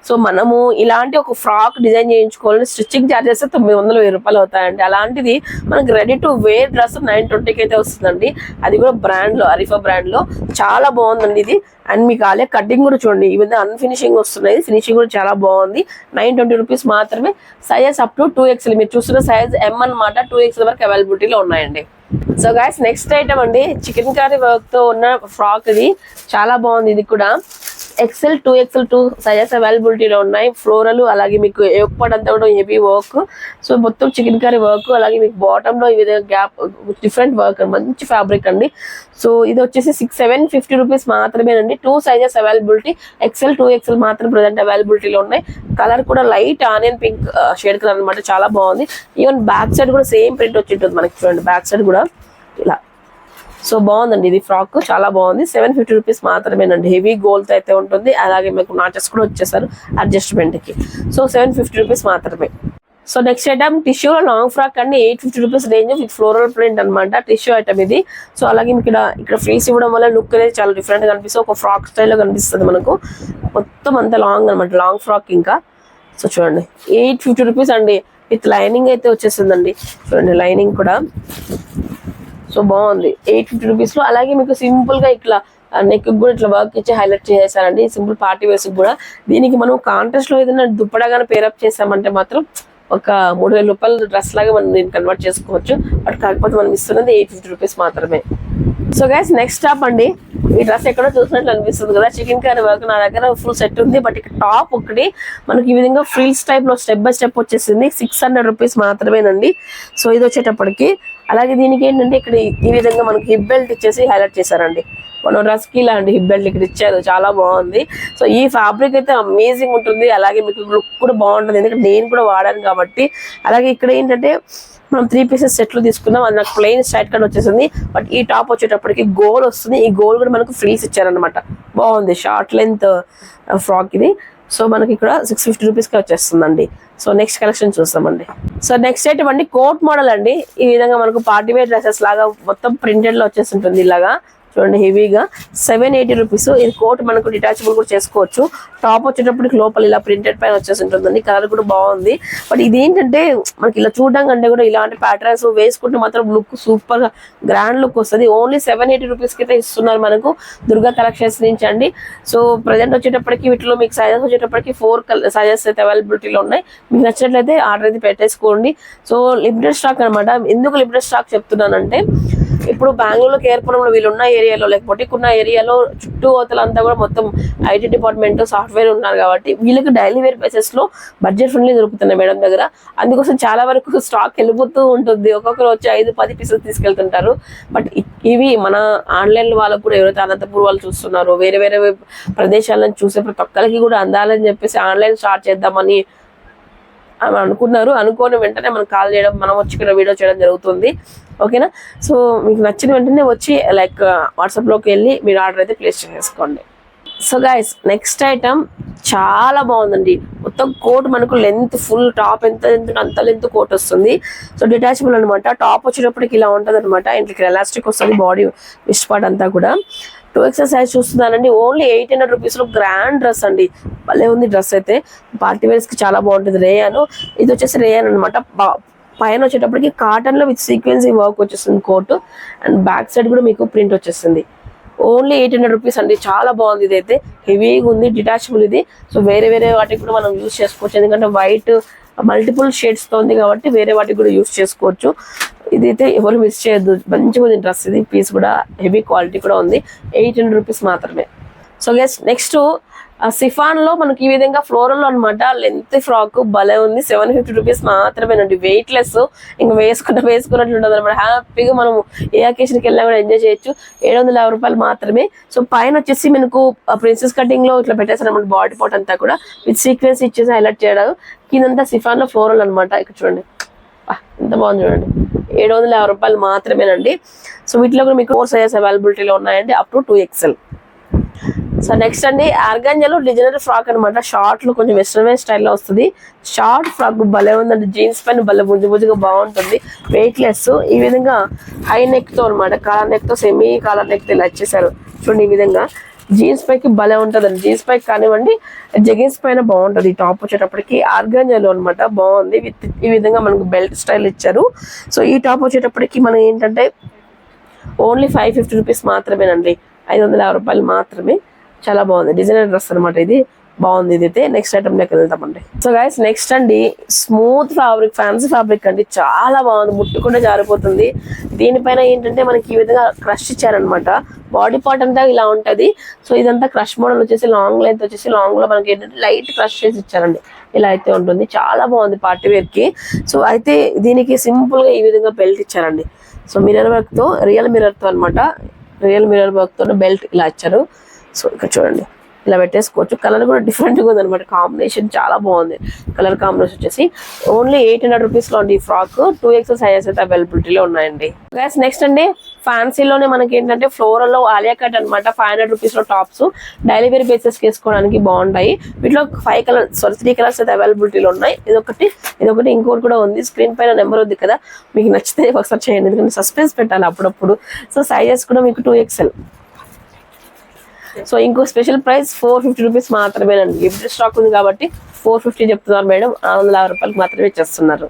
సో మనము ఇలాంటి ఒక ఫ్రాక్ డిజైన్ చేయించుకోవాలని స్టిచ్చింగ్ చార్జెస్ తొమ్మిది వందల వెయ్యి రూపాయలు అవుతాయండి. అలాంటిది మనకి ready to wear dress nine ట్వంటీకి అయితే వస్తుందండి. అది కూడా బ్రాండ్లో అరిఫా బ్రాండ్లో. చాలా బాగుందండి ఇది. అండ్ మీకు ఆలే కటింగ్ కూడా చూడండి. ఈ విధంగా అన్ఫినిషింగ్ వస్తున్నాయి. ఫినిషింగ్ కూడా చాలా బాగుంది. నైన్ ట్వంటీ రూపీస్ మాత్రమే. Size up to two XL మీరు చూస్తున్న సైజ్ ఎం అన్నమాట. టూ ఎక్స్ఎల్ వరకు అవైలబిలిటీలో ఉన్నాయండి. సో గాయస్ నెక్స్ట్ ఐటమ్ అండి చికెన్ కర్రీ వర్క్తో ఉన్న ఫ్రాక్ ఇది. చాలా బాగుంది ఇది కూడా. XL two XL two sizes అవైలబిలిటీలో ఉన్నాయి. ఫ్లోరల్ అలాగే మీకు ఎప్పటి అంతా కూడా హెవీ వర్క్ సో మొత్తం చికెన్ కర్రీ వర్క్ అలాగే మీకు బాటంలో ఈ విధంగా గ్యాప్ డిఫరెంట్ వర్క్ మంచి ఫ్యాబ్రిక్ అండి. సో ఇది వచ్చేసి సిక్స్ సెవెన్ ఫిఫ్టీ రూపీస్ మాత్రమేనండి. Two sizes availability XL two XL మాత్రం ప్రజెంట్ అవైలబిలిటీలో ఉన్నాయి. కలర్ కూడా light onion pink shade colour అనమాట చాలా బాగుంది. ఈవెన్ బ్యాక్ సైడ్ కూడా సేమ్ ప్రింట్ వచ్చి ఉంటుంది మనకి చూడండి. బ్యాక్ సైడ్ కూడా ఇలా. సో బాగుందండి ఇది ఫ్రాక్. చాలా బాగుంది. సెవెన్ ఫిఫ్టీ రూపీస్ మాత్రమేనండి. హెవీ గోల్తో అయితే ఉంటుంది. అలాగే మీకు నాచెస్ కూడా వచ్చేసారు అడ్జస్ట్మెంట్కి సో సెవెన్ ఫిఫ్టీ రూపీస్ మాత్రమే. So next item tissue long frock అండి. Eight fifty rupees range with floral print అనమాట టిష్యూ ఐటమ్ ఇది. సో అలాగే ఇక్కడ ఇక్కడ ఫేస్ ఇవ్వడం వల్ల లుక్ అనేది చాలా డిఫరెంట్గా కనిపిస్తుంది. ఒక ఫ్రాక్ స్టైల్లో కనిపిస్తుంది మనకు. మొత్తం అంత లాంగ్ అనమాట లాంగ్ ఫ్రాక్ ఇంకా. సో చూడండి. ఎయిట్ ఫిఫ్టీ రూపీస్ అండి. విత్ లైనింగ్ అయితే వచ్చేసిందండి చూడండి లైనింగ్ కూడా. సో బాగుంది. ఎయిట్ ఫిఫ్టీ రూపీస్లో. అలాగే మీకు సింపుల్గా ఇట్లా నెక్ కూడా ఇట్లా వర్క్ ఇచ్చి హైలైట్ చేసేసారండి సింపుల్ పార్టీ వేస్ కూడా. దీనికి మనం కాంట్రాస్ట్లో ఏదైనా దుప్పడగానే పేరప్ చేసామంటే మాత్రం ఒక మూడు వేల రూపాయల డ్రెస్ లాగా మనం దీన్ని కన్వర్ట్ చేసుకోవచ్చు. బట్ కాకపోతే మనం ఇస్తున్నది ఎయిట్ ఫిఫ్టీ రూపీస్ మాత్రమే. సో గైస్ నెక్స్ట్ టాప్ అండి. ఈ డ్రెస్ ఎక్కడో చూసినట్లు అనిపిస్తుంది కదా. చికెన్ కర్రీ వర్క్ నా దగ్గర ఫుల్ సెట్ ఉంది. బట్ ఇక్కడ టాప్ ఒకటి మనకి ఈ విధంగా ఫ్రీల్స్ టైప్లో స్టెప్ బై స్టెప్ వచ్చేసింది. సిక్స్ హండ్రెడ్ రూపీస్ మాత్రమేనండి. సో ఇది వచ్చేటప్పటికి అలాగే దీనికి ఏంటంటే ఇక్కడ ఈ- ఈ విధంగా మనకి హిప్ బెల్ట్ ఇచ్చేసి హైలైట్ చేశారండి. మనం డ్రెస్కి ఇలాంటి హిప్ బెల్ట్ ఇక్కడ ఇచ్చారు. చాలా బాగుంది. సో ఈ ఫ్యాబ్రిక్ అయితే అమేజింగ్ ఉంటుంది. అలాగే మీకు లుక్ కూడా బాగుంటుంది. ఎందుకంటే నేను కూడా వాడాను కాబట్టి. అలాగే ఇక్కడ ఏంటంటే మనం త్రీ పీసెస్ సెట్లు తీసుకున్నాం అది నాకు ప్లెయిన్ స్ట్రైట్ కట్ వచ్చేసింది. బట్ ఈ టాప్ వచ్చేటప్పటికి గోల్ వస్తుంది. ఈ గోల్ కూడా మనకు ఫ్రీస్ ఇచ్చారనమాట బాగుంది. షార్ట్ లెంత్ ఫ్రాక్ ఇది. సో మనకి ఇక్కడ సిక్స్ ఫిఫ్టీ రూపీస్కి వచ్చేస్తుందండి. సో నెక్స్ట్ కలెక్షన్ చూస్తామండి. సో నెక్స్ట్ ఐటమ్ అండి కోట్ మోడల్ అండి. ఈ విధంగా మనకు పార్టీ వేర్ డ్రెస్సెస్ లాగా మొత్తం ప్రింటెడ్లో వచ్చేస్తుంటుంది ఇలాగా. చూడండి హెవీగా సెవెన్ ఎయిటీ రూపీస్. ఇది కోట్ మనకు డిటాచబుల్ కూడా చేసుకోవచ్చు. టాప్ వచ్చేటప్పటికి లోపల ఇలా ప్రింటెడ్ పైన వచ్చేసి ఉంటుందండి కలర్ కూడా బాగుంది. బట్ ఇది ఏంటంటే మనకి ఇలా చూడడం కంటే కూడా ఇలాంటి ప్యాటర్న్స్ వేసుకుంటే మాత్రం లుక్ సూపర్ గ్రాండ్ లుక్ వస్తుంది. ఓన్లీ సెవెన్ ఎయిటీ రూపీస్కి అయితే ఇస్తున్నారు మనకు దుర్గా కలెక్షన్స్ నుంచి అండి. సో ప్రజెంట్ వచ్చేటప్పటికి వీటిలో మీకు సైజెస్ వచ్చేటప్పటికి ఫోర్ సైజెస్ అయితే అవైలబిలిటీలో ఉన్నాయి. మీకు నచ్చినట్లయితే ఆర్డర్ అయితే పెట్టేసుకోండి. సో లిమిటెడ్ స్టాక్ అనమాట ఎందుకు లిమిటెడ్ స్టాక్ చెప్తున్నానంటే ఇప్పుడు బెంగళూరులో కేర్పురంలో వీళ్ళు ఉన్న ఏరియాలో లేకపోతే ఉన్న ఏరియాలో చుట్టూ అవతలంతా కూడా మొత్తం ఐటీ డిపార్ట్మెంట్ సాఫ్ట్వేర్ ఉన్నారు కాబట్టి వీళ్ళకి డైలీ వేర్ బేసెస్లో బడ్జెట్ ఫ్రెండ్లీ దొరుకుతున్నాయి మేడం దగ్గర. అందుకోసం చాలా వరకు స్టాక్ వెళ్ళిపోతూ ఉంటుంది. ఒక్కొక్కరు వచ్చి ఐదు పది పీసెస్ తీసుకెళ్తుంటారు. బట్ ఇవి మన ఆన్లైన్ వాళ్ళకు కూడా ఎవరైతే అనంతపూర్ వాళ్ళు చూస్తున్నారో వేరే వేరే ప్రదేశాలను చూసే ప్రతి ఒక్కరికి కూడా అందాలని చెప్పేసి ఆన్లైన్ స్టార్ట్ చేద్దామని అని అనుకున్నారు. అనుకోని వెంటనే మనం కాల్ చేయడం మనం వచ్చి ఇక్కడ వీడియో చేయడం జరుగుతుంది. ఓకేనా సో మీకు నచ్చిన వెంటనే వచ్చి లైక్ వాట్సాప్లోకి వెళ్ళి మీరు ఆర్డర్ అయితే ప్లేస్ చేసేసుకోండి. సో గైస్ నెక్స్ట్ ఐటమ్ చాలా బాగుందండి. మొత్తం కోట్ మనకు లెంత్ ఫుల్ టాప్ ఎంత లెంత్ అంత లెంత్ కోట్ వస్తుంది. సో డిటాచబుల్ అనమాట టాప్ వచ్చేటప్పటికి ఇలా ఉంటుంది అనమాట ఇంటికి ఎలాస్టిక్ వస్తుంది బాడీ విస్ట్ పార్ట్ అంతా కూడా. టూ ఎక్సెల్ సైజ్ చూస్తున్నానండి. ఓన్లీ ఎయిట్ హండ్రెడ్ రూపీస్లో గ్రాండ్ డ్రెస్ అండి. భలే ఉంది డ్రెస్ అయితే. పార్టీ వేర్స్కి చాలా బాగుంటుంది. రేయాను ఇది వచ్చేసి రేయాన్ అనమాట పైన వచ్చేటప్పటికి కాటన్లో విత్ సీక్వెన్సీ వర్క్ వచ్చేస్తుంది కోట్ అండ్ బ్యాక్ సైడ్ కూడా మీకు ప్రింట్ వచ్చేస్తుంది. ఓన్లీ ఎయిట్ హండ్రెడ్ రూపీస్ అండి. చాలా బాగుంది ఇది అయితే హెవీగా ఉంది డిటాచబుల్ ఇది. సో వేరే వేరే వాటికి కూడా మనం యూజ్ చేసుకోవచ్చు. ఎందుకంటే వైట్ మల్టిపుల్ షేడ్స్తో ఉంది కాబట్టి వేరే వాటికి కూడా యూస్ చేసుకోవచ్చు. ఇది అయితే ఎవరు మిస్ చేయొద్దు. మంచిగా ఉంది డ్రెస్ ఇది. పీస్ కూడా హెవీ క్వాలిటీ కూడా ఉంది. ఎయిట్ హండ్రెడ్ రూపీస్ మాత్రమే. సో గెస్ నెక్స్ట్ సిఫాన్లో మనకి ఈ విధంగా ఫ్లోరల్ అనమాట లెంత్ ఫ్రాక్ భలే ఉంది. సెవెన్ ఫిఫ్టీ రూపీస్ మాత్రమేనండి వెయిట్ లెస్ ఇంకా వేసుకుంటే వేసుకున్నట్లు ఉంటుంది అనమాట హ్యాపీగా మనం ఏ అకేషన్కి వెళ్ళినా కూడా ఎంజాయ్ చేయొచ్చు. ఏడు వందల యాభై రూపాయలు మాత్రమే. సో పైన వచ్చేసి మనకు ప్రిన్సెస్ కటింగ్లో ఇట్లా పెట్టేసారు అనమాట బాడీ పార్ట్ అంతా కూడా. విత్ సీక్వెన్స్ ఇచ్చేసి హైలైట్ చేయడం. కిందంతా సిఫాన్లో ఫ్లోరల్ అనమాట ఇక్కడ చూడండి. ఎంత బాగుంది చూడండి. ఏడు వందల యాభై రూపాయలు మాత్రమేనండి. సో వీటిలో కూడా మీకు ఫోర్ సైజెస్ అవైలబిలిటీలో ఉన్నాయండి. Up to two XL. So next అండి ఆర్గాంజాలో డిజైనర్ ఫ్రాక్ అనమాట షార్ట్లో కొంచెం వెస్ట్రన్ వేర్ స్టైల్లో వస్తుంది. షార్ట్ ఫ్రాక్ భలే ఉందండి. జీన్స్ పైన భలే బుజ్జు బుజ్జుగా బాగుంటుంది. వెయిట్ లెస్ ఈ విధంగా హై నెక్తో అనమాట కాలర్ నెక్తో సెమీ కాలర్ నెక్తో ఇలా ఇచ్చేసారు. చూడండి ఈ విధంగా. జీన్స్ పైకి భలే ఉంటుందండి. జీన్స్ పైకి కానివ్వండి జగిన్స్ పైన బాగుంటుంది. ఈ టాప్ వచ్చేటప్పటికి ఆర్గాంజాలో అనమాట బాగుంది. విత్ ఈ విధంగా మనకు బెల్ట్ స్టైల్ ఇచ్చారు. సో ఈ టాప్ వచ్చేటప్పటికి మనం ఏంటంటే ఓన్లీ ఫైవ్ ఫిఫ్టీ రూపీస్ మాత్రమేనండి. ఐదు వందల యాభై రూపాయలు మాత్రమే. చాలా బాగుంది. డిజైనర్ డ్రెస్ అనమాట ఇది. బాగుంది ఇది అయితే. నెక్స్ట్ ఐటమ్ లెక్క వెళ్తామండి సో గైస్ నెక్స్ట్ అండి స్మూత్ ఫ్యాబ్రిక్ ఫ్యాన్సీ ఫ్యాబ్రిక్ అండి. చాలా బాగుంది. ముట్టుకుంటే జారిపోతుంది. దీనిపైన ఏంటంటే మనకి ఈ విధంగా క్రష్ ఇచ్చారనమాట బాడీ పార్ట్ అంతా ఇలా ఉంటది. సో ఇదంతా క్రష్ మోడల్ వచ్చేసి లాంగ్ లెంత్ వచ్చేసి లాంగ్లో మనకి ఏంటంటే లైట్ క్రష్ చేసి ఇచ్చారండి. ఇలా అయితే ఉంటుంది. చాలా బాగుంది పార్టీ వేర్కి. సో అయితే దీనికి సింపుల్గా ఈ విధంగా బెల్ట్ ఇచ్చారండి. సో మిర్రర్ వర్క్తో రియల్ మిర్రర్తో అనమాట రియల్ మిర్రర్ వర్క్తో బెల్ట్ ఇలా ఇచ్చారు. సో ఇక్కడ చూడండి. ఇలా పెట్టేసుకోవచ్చు. కలర్ కూడా డిఫరెంట్గా ఉంది అనమాట కాంబినేషన్ చాలా బాగుంది. కలర్ కాంబినేషన్ వచ్చేసి ఓన్లీ ఎయిట్ హండ్రెడ్ రూపీస్లో ఉంది ఈ ఫ్రాక్ టూ ఎక్స్ సైజెస్ అయితే అవైలబిలిటీలో ఉన్నాయండి. గ్యాస్ నెక్స్ట్ అండి ఫ్యాన్సీలోనే మనకి ఏంటంటే ఫ్లోరల్లో ఆలియా కట్ అనమాట ఫైవ్ హండ్రెడ్ రూపీస్లో టాప్స్ డైలీ వేర్ బేసెస్ వేసుకోవడానికి బాగుంటాయి. వీటిలో five colour sorry three colours అయితే అవైలబిలిటీలో ఉన్నాయి. ఇదొకటి ఇదొకటి ఇంకోటి కూడా ఉంది. స్క్రీన్ పైన నెంబర్ ఉంది కదా. మీకు నచ్చితే ఒకసారి చేయండి. ఎందుకంటే సస్పెన్స్ పెట్టాలి అప్పుడప్పుడు. సో సైజెస్ కూడా మీకు టూ ఎక్స్ఎల్ సో ఇంకో special price four fifty rupees మాత్రమేనండి. లిమిటెడ్ స్టాక్ ఉంది కాబట్టి ఫోర్ ఫిఫ్టీ చెప్తున్నారు మేడం. ఆరు వందల యాభై రూపాయలకి మాత్రమే ఇచ్చేస్తున్నారు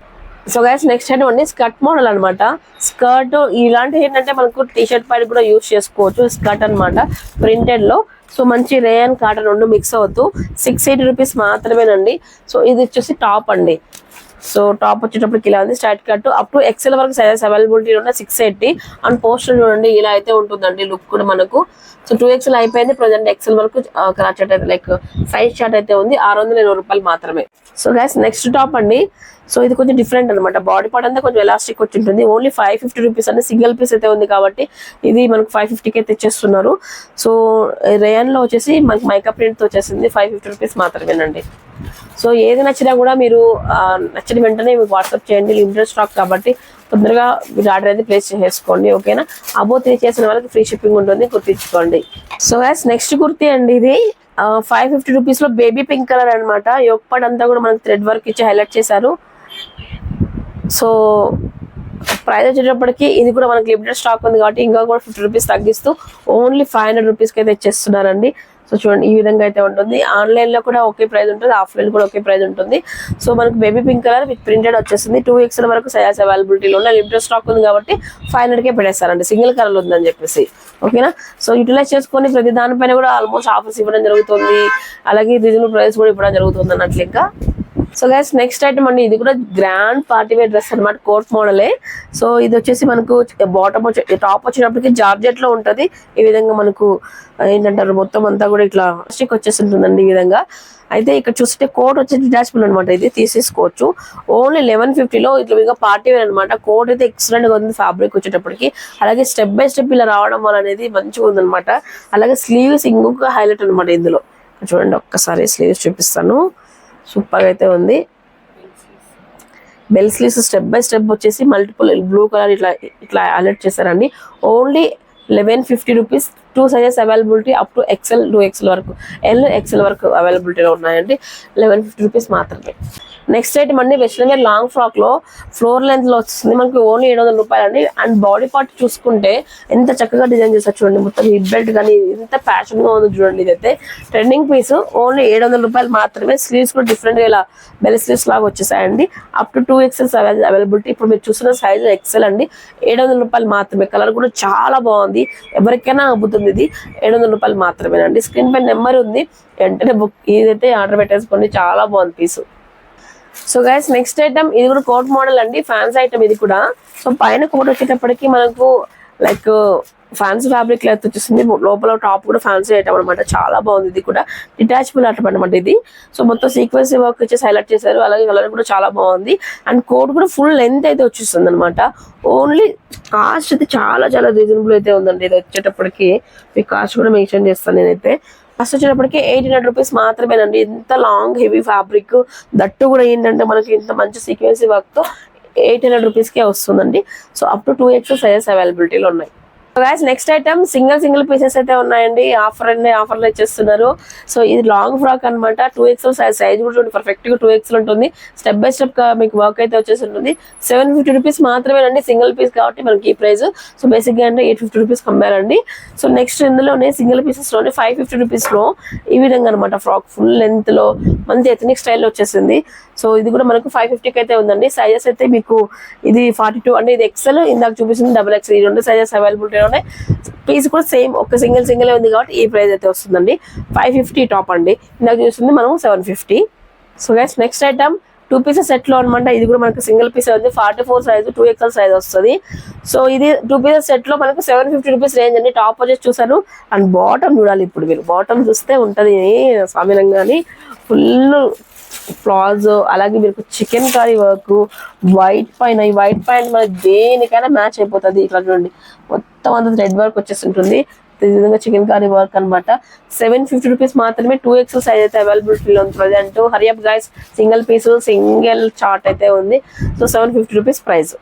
సో గైస్ నెక్స్ట్ ఐటమ్ అండి స్కర్ట్ మోడల్ అనమాట స్కర్ట్ ఇలాంటివి ఏంటంటే మనకు టీ షర్ట్ పైన కూడా యూస్ చేసుకోవచ్చు. స్కర్ట్ అనమాట ప్రింటెడ్లో. సో మంచి రేయన్ కాటన్ రెండు మిక్స్ అవుతూ సిక్స్ ఎయిటీ రూపీస్ మాత్రమేనండి. సో ఇది వచ్చేసి టాప్ అండి. సో టాప్ వచ్చేటప్పటికి ఇలా ఉంది. Straight cut up to XL వరకు సైజెస్ అవైలబిలిటీ ఉన్న సిక్స్ ఎయిటీ అండ్ పోస్టర్ చూడండి ఇలా అయితే ఉంటుందండి లుక్ కూడా మనకు. సో టూ ఎక్సెల్ అయిపోయింది. ప్రజెంట్ ఎక్సెల్ వరకు క్రాచ్ చార్ట్ అయితే లైక్ సైజ్ చార్ట్ అయితే ఉంది. ఆరు వందల రూపాయలు మాత్రమే. సో గైస్ నెక్స్ట్ టాప్ అండి. సో ఇది కొంచెం డిఫరెంట్ అనమాట బాడీ పార్ట్ అంతా కొంచెం ఎలాస్టిక్ వచ్చి ఉంటుంది. ఓన్లీ ఫైవ్ ఫిఫ్టీ రూపీస్ అనేది సింగిల్ పీస్ అయితే ఉంది కాబట్టి ఇది మనకు ఫైవ్ ఫిఫ్టీకి తెచ్చేస్తున్నారు. సో రేయన్లో వచ్చేసి మనకి మైకప్ ప్రింట్తో వచ్చేసింది. ఫైవ్ ఫిఫ్టీ రూపీస్ మాత్రమేనండి. సో ఏది నచ్చినా కూడా మీరు నచ్చిన వెంటనే మీకు వాట్సాప్ చేయండి. లిమిటెడ్ స్టాక్ కాబట్టి తొందరగా మీరు ఆర్డర్ అయితే ప్లేస్ చేసుకోండి ఓకేనా అబో త్రీ చేసిన వాళ్ళకి ఫ్రీ షిప్పింగ్ ఉంటుంది. గుర్తించుకోండి. సో యాస్ నెక్స్ట్ కుర్తీ అండి ఇది. ఫైవ్ ఫిఫ్టీ రూపీస్లో బేబీ పింక్ కలర్ అనమాట యొక్కపట్ అంతా కూడా మనకి థ్రెడ్ వర్క్ ఇచ్చి హైలైట్ చేశారు. సో ప్రైస్ వచ్చేటప్పటికి ఇది కూడా మనకి లిమిటెడ్ స్టాక్ ఉంది కాబట్టి ఇంకా కూడా ఫిఫ్టీ రూపీస్ తగ్గిస్తూ ఓన్లీ ఫైవ్ హండ్రెడ్ రూపీస్కి అయితే ఇచ్చేస్తున్నారండి సో చూడండి ఈ విధంగా అయితే ఉంటుంది. ఆన్లైన్లో కూడా ఒకే ప్రైస్ ఉంటుంది ఆఫ్లైన్ కూడా ఒకే ప్రైస్ ఉంటుంది. సో మనకు baby pink colour with printed వచ్చేసింది. టూ ఎక్స్ఎల్ వరకు సైజ్ అవైలబిలిటీలో ఉన్న లిమిటెడ్ స్టాక్ ఉంది కాబట్టి ఫైవ్ హండ్రెడ్కే పెట్టేస్తారండి. సింగిల్ కలర్ ఉందని చెప్పేసి. ఓకేనా సో యూటిలైజ్ చేసుకొని ప్రతి దానిపైన కూడా ఆల్మోస్ట్ ఆఫర్స్ ఇవ్వడం జరుగుతుంది. అలాగే రీజనబుల్ ప్రైస్ కూడా ఇవ్వడం జరుగుతుంది అన్నట్లు ఇంకా సో గైస్ నెక్స్ట్ ఐటమ్ అండి ఇది కూడా గ్రాండ్ పార్టీ వేర్ డ్రెస్ అనమాట కోట్ మోడలే సో ఇది వచ్చేసి మనకు బాటమ్ వచ్చే టాప్ వచ్చేటప్పటికి జార్జెట్లో ఉంటది. ఈ విధంగా మనకు ఏంటంటారు మొత్తం అంతా కూడా ఇట్లా స్టిక్ వచ్చేస్తుంటుందండి ఈ విధంగా. అయితే ఇక్కడ చూస్తే కోట్ వచ్చేసి డిటాచబుల్ అనమాట ఇది తీసేసుకోవచ్చు. ఓన్లీ లెవెన్ ఫిఫ్టీలో ఇట్లా పార్టీ వేర్ అనమాట కోట్ అయితే ఎక్సలెంట్గా ఉంది ఫ్యాబ్రిక్ వచ్చేటప్పటికి. అలాగే స్టెప్ బై స్టెప్ ఇలా రావడం వల్ల అనేది మంచిగా ఉందన్నమాట. అలాగే స్లీవ్స్ ఇంకొక హైలైట్ అనమాట ఇందులో. చూడండి ఒక్కసారి స్లీవ్స్ చూపిస్తాను. సూపర్ అయితే ఉంది. Bell sleeves step by step వచ్చేసి మల్టిపుల్ బ్లూ కలర్ ఇట్లా ఇట్లా అలర్ట్ చేశారండి. Only eleven fifty rupees two sizes availability up to XL two XL వరకు. ఎల్ ఎక్సెల్ వరకు అవైలబిలిటీలో ఉన్నాయండి. లెవెన్ ఫిఫ్టీ రూపీస్ మాత్రమే. నెక్స్ట్ ఐటమ్ అండి వెస్ట్రన్ వేర్ లాంగ్ ఫ్రాక్లో ఫ్లోర్ లెంత్లో వస్తుంది. మనకి ఓన్లీ ఏడు వందల రూపాయలు అండి. అండ్ బాడీ పార్ట్ చూసుకుంటే ఎంత చక్కగా డిజైన్ చేస్తారు చూడండి. మొత్తం హిప్ బెల్ట్ కానీ ఎంత ఫ్యాషన్గా గా చూడండి ఇదైతే. ట్రెండింగ్ పీస్ ఓన్లీ ఏడు వందల రూపాయలు మాత్రమే. స్లీవ్స్ కూడా డిఫరెంట్ ఇలా బెల్ స్లీవ్స్ లాగా వచ్చేసాయండి. Up to two XLs availability ఇప్పుడు మీరు చూస్తున్న సైజ్ ఎక్సెల్ అండి. ఏడు వందల రూపాయలు మాత్రమే. కలర్ కూడా చాలా బాగుంది. ఎవరికైనా అబ్బుతుంది ఇది ఏడు వందల రూపాయలు మాత్రమేనండి. స్క్రీన్ పై నెంబర్ ఉంది. వెంటనే బుక్ ఇదైతే ఆర్డర్ పెట్టేసుకోండి. చాలా బాగుంది piece so guys next item ఇది కూడా కోట్ మోడల్ అండి. ఫ్యాన్స్ ఐటమ్ ఇది కూడా. సో పైన కోట్ వచ్చేటప్పటికి మనకు లైక్ ఫ్యాన్సీ ఫ్యాబ్రిక్ అయితే వచ్చేసింది. లోపల టాప్ కూడా ఫ్యాన్సీ ఐటమ్ అనమాట చాలా బాగుంది ఇది కూడా. డిటాచబుల్ ఐటమ్ అనమాట ఇది. సో మొత్తం సీక్వెన్స్ వర్క్ వచ్చేసి హైలైట్ చేశారు. అలాగే కలర్ కూడా చాలా బాగుంది. అండ్ కోట్ కూడా ఫుల్ లెంత్ అయితే వచ్చేస్తుంది అనమాట ఓన్లీ కాస్ట్ అయితే చాలా చాలా రీజనబుల్ అయితే ఉందండి ఇది వచ్చేటప్పటికి. మీ కాస్ట్ కూడా మెన్షన్ చేస్తాను నేనైతే. ఫస్ట్ వచ్చేటప్పటికి ఎయిట్ హండ్రెడ్ రూపీస్ మాత్రమేనండి. ఇంత లాంగ్ హెవీ ఫ్యాబ్రిక్ దట్టు కూడా ఏంటంటే మనకి ఇంత మంచి సీక్వెన్సీ వర్క్తో ఎయిట్ హండ్రెడ్ రూపీస్కే వస్తుందండి. So up to two X sizes అవైలబిలిటీలో ఉన్నాయి. Guys next item single single pieces అయితే ఉన్నాయండి. ఆఫర్ అండి ఆఫర్లు ఇచ్చేస్తున్నారు. సో ఇది లాంగ్ ఫ్రాక్ అన్నమాట. టూ ఎక్స్ఎల్ సైజ్ సైజ్ కూడా చూడండి. పర్ఫెక్ట్గా టూ ఎక్స్ఎల్ ఉంటుంది. స్టెప్ బై స్టెప్ మీకు వర్క్ అయితే వచ్చేసి ఉంటుంది. సెవెన్ ఫిఫ్టీ రూపీస్ మాత్రమేనండి సింగిల్ పీస్ కాబట్టి మనకి ఈ ప్రైస్ సో బేసిక్గా అంటే eight fifty rupees compare so next ఇందులోనే సింగిల్ పీసెస్లోనే ఫైవ్ ఫిఫ్టీ రూపీస్లో ఈ విధంగా అనమాట ఫ్రాక్ ఫుల్ లెంత్లో మంచి ఎథనిక్ స్టైల్ వచ్చేసింది. సో ఇది కూడా మనకు ఫైవ్ ఫిఫ్టీకి అయితే ఉందండి. సైజెస్ అయితే మీకు ఇది ఫార్టీ టూ అంటే ఇది ఎక్సెల్ ఇందాక చూపిస్తుంది డబుల్ ఎక్సెల్ ఈ రెండు సైజెస్ అవైలబిలిటీ ఉన్నాయి. పీస్ కూడా సేమ్ ఒక సింగిల్ సింగిల్ ఉంది కాబట్టి ఈ ప్రైస్ అయితే వస్తుందండి. ఫైవ్ ఫిఫ్టీ టాప్ అండి. ఇందాక చూస్తుంది మనం seven fifty so guys next item two pieces సెట్లో అనమాట. ఇది కూడా మనకు సింగిల్ పీస్ ఉంది. Forty four size two XL size వస్తుంది. సో ఇది టూ పీసెస్ సెట్లో మనకు సెవెన్ ఫిఫ్టీ రూపీస్ రేంజ్ అండి. టాప్ వచ్చేసి చూసాను అండ్ బాటమ్ చూడాలి ఇప్పుడు మీరు. బాటమ్ చూస్తే ఉంటది స్వామిలంగాని ఫుల్ ప్లాజో అలాగే మీకు చికెన్ కర్రీ వర్క్ వైట్ పైన ఈ వైట్ పైన మనకి దేనికైనా మ్యాచ్ అయిపోతుంది. ఇట్లా చూడండి మొత్తం అంతా థ్రెడ్ వర్క్ వచ్చేసి ఉంటుంది ఈ విధంగా చికెన్ కర్రీ వర్క్ అన్నమాట. సెవెన్ ఫిఫ్టీ రూపీస్ మాత్రమే టూ ఎక్స్ సైజ్ అయితే అవైలబిలిటీలో ఉంది present hurry up guys single piece single chart అయితే ఉంది. So seven fifty rupees price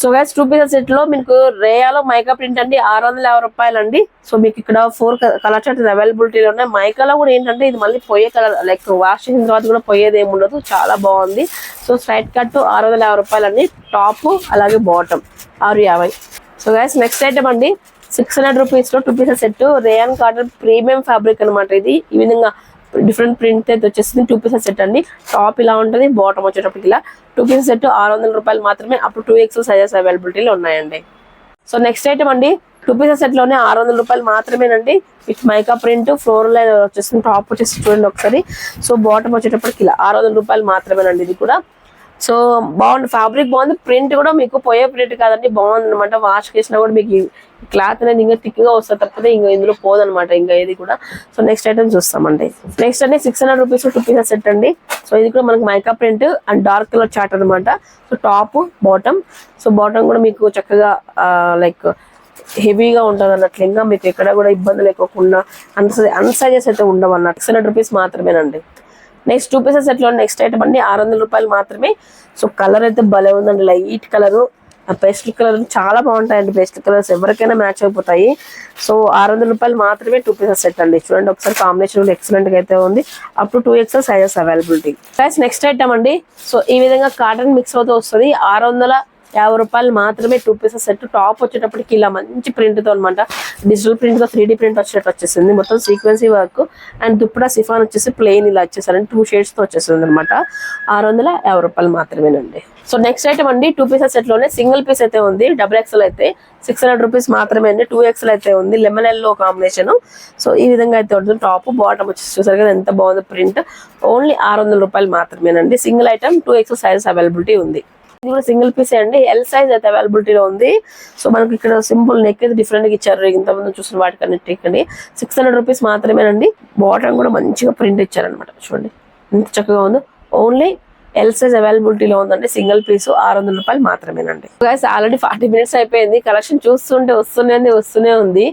so guys two pieces సెట్లో మీకు రేయాలో మైకా ప్రింట్ అండి ఆరు వందల యాభై రూపాయలు అండి సో మీకు ఇక్కడ ఫోర్ కలర్ అవైలబిలిటీ అవైలబిలిటీలో ఉన్నాయి. మైకాలో కూడా ఏంటంటే ఇది మళ్ళీ పోయే కలర్ లైక్ వాష్ చేసిన తర్వాత కూడా పోయేది ఏమి ఉండదు చాలా బాగుంది. సో స్ట్రైట్ కట్ ఆరు వందల యాభై రూపాయలు అండి టాప్ అలాగే బాటమ్ ఆరు యాభై. సో గైస్ నెక్స్ట్ ఐటమ్ అండి సిక్స్ హండ్రెడ్ రూపీస్లో two pieces set rayon cotton premium fabric అన్నమాట ఇది. ఈ విధంగా డిఫరెంట్ ప్రింట్ అయితే వచ్చేసింది. టూ పీసెస్ సెట్ అండి. టాప్ ఇలా ఉంటుంది బాటమ్ వచ్చేటప్పటికి ఇలా. టూ పీసెస్ సెట్ ఆరు వందల రూపాయలు మాత్రమే అప్పుడు టూ ఎక్స్ సైజెస్ అవైలబిలిటీలో ఉన్నాయండి. సో నెక్స్ట్ ఐటమ్ అండి టూ పీసెస్ సెట్లోనే ఆరు వందల రూపాయలు మాత్రమేనండి. With mica print floor line వచ్చేసింది టాప్ వచ్చేసి చూడండి ఒకసారి. సో బాటమ్ వచ్చేటప్పటికి ఇలా ఆరు వందల రూపాయలు మాత్రమేనండి ఇది కూడా. సో బాగుంది ఫ్యాబ్రిక్ బాగుంది ప్రింట్ కూడా మీకు పోయే ప్రింట్ కాదండి. బాగుంది అనమాట వాష్ చేసినా కూడా మీకు క్లాత్ అనేది ఇంకా థిక్గా వస్తుంది తప్పితే ఇంకా ఇందులో పోదనమాట ఇంకా ఇది కూడా. సో నెక్స్ట్ ఐటమ్ చూస్తామండి నెక్స్ట్ అండి six hundred rupees two pieces set అండి. సో ఇది కూడా మనకి mica print and dark colour chat అనమాట so top bottom so bottom కూడా మీకు చక్కగా లైక్ హెవీగా ఉంటుంది అన్నట్లు. ఇంకా మీకు ఎక్కడ కూడా ఇబ్బంది లేకోకుండా అన్ అన్సైజెస్ అయితే ఉండవు అన్నట్టు. సిక్స్ హండ్రెడ్ రూపీస్ మాత్రమేనండి. నెక్స్ట్ టూ పీసెస్ సెట్లో నెక్స్ట్ ఐటమ్ అండి ఆరు వందల రూపాయలు మాత్రమే. సో కలర్ అయితే భలే ఉందండి. లైట్ కలరు పేస్టల్ కలర్ చాలా బాగుంటాయండి. పేస్టల్ కలర్స్ ఎవరికైనా మ్యాచ్ అయిపోతాయి. సో ఆరు వందల రూపాయలు మాత్రమే టూ పీసెస్ సెట్ అండి. చూడండి ఒకసారి కాంబినేషన్ ఎక్సలెంట్గా అయితే ఉంది. అప్పుడు two XL sizes availability plus next item అండి. సో ఈ విధంగా కాటన్ మిక్స్ అవుతూ వస్తుంది. ఆరు వందల యాభై రూపాయలు మాత్రమే టూ పీసెస్ సెట్ టాప్ వచ్చేటప్పటికి ఇలా మంచి ప్రింట్తో అనమాట డిజిటల్ ప్రింట్తో త్రీ త్రీ ప్రింట్ వచ్చేటట్టు వచ్చేసింది. మొత్తం sequence work and dupatta chiffon వచ్చేసి ప్లెయిన్ ఇలా వచ్చేసారండి. టూ షేడ్స్తో వచ్చేసింది అనమాట ఆరు వందల యాభై రూపాయలు మాత్రమేనండి. సో నెక్స్ట్ ఐటమ్ అండి టూ పీసెస్ సెట్లోనే సింగిల్ పీస్ అయితే ఉంది డబుల్ ఎక్స్ఎల్ అయితే. సిక్స్ హండ్రెడ్ రూపీస్ మాత్రమే అండి టూ ఎక్స్ఎల్ అయితే ఉంది. లెమన్ ఎల్లో కాంబినేషన్ సో ఈ విధంగా అయితే ఉంటుంది. టాప్ బాటమ్ వచ్చేసి చూసారు కదా ఎంత బాగుంది ప్రింట్ ఓన్లీ ఆరు వందల రూపాయలు మాత్రమేనండి. Single item two XL sizes availability ఉంది. ఇది కూడా సింగిల్ పీస్ అండి. ఎల్ సైజ్ అయితే అవైలబిలిటీలో ఉంది. సో మనకి ఇక్కడ సింపుల్ నెక్ అయితే డిఫరెంట్గా ఇచ్చారు. ఇంతకుముందు చూసిన వాటికన్నిటి ఇక్కడ సిక్స్ హండ్రెడ్ రూపీస్ మాత్రమేనండి. బాటమ్ కూడా మంచిగా ప్రింట్ ఇచ్చారనమాట చూడండి ఎంత చక్కగా ఉందో. ఓన్లీ ఎల్ సైజ్ అవైలబిలిటీలో ఉందండి సింగిల్ పీస్ ఆరు వందల రూపాయలు మాత్రమేనండి. గైస్ ఆల్రెడీ ఫార్టీ మినిట్స్ అయిపోయింది. కలెక్షన్ చూస్తుంటే వస్తూనే వస్తూనే ఉంది.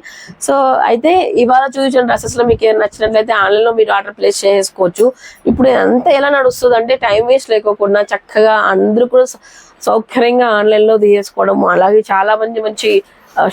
సో అయితే ఇవాళ చూసిన డ్రెస్సెస్లో మీకు ఏమైనా నచ్చినట్లయితే ఆన్లైన్లో మీరు ఆర్డర్ ప్లేస్ చేసుకోవచ్చు. ఇప్పుడు అంతా ఎలా నడుస్తుంది అంటే టైం వేస్ట్ లేకోకుండా చక్కగా అందరూ కూడా సౌకర్యంగా ఆన్లైన్లో తీసుకోవడం అలాగే చాలా మంచి మంచి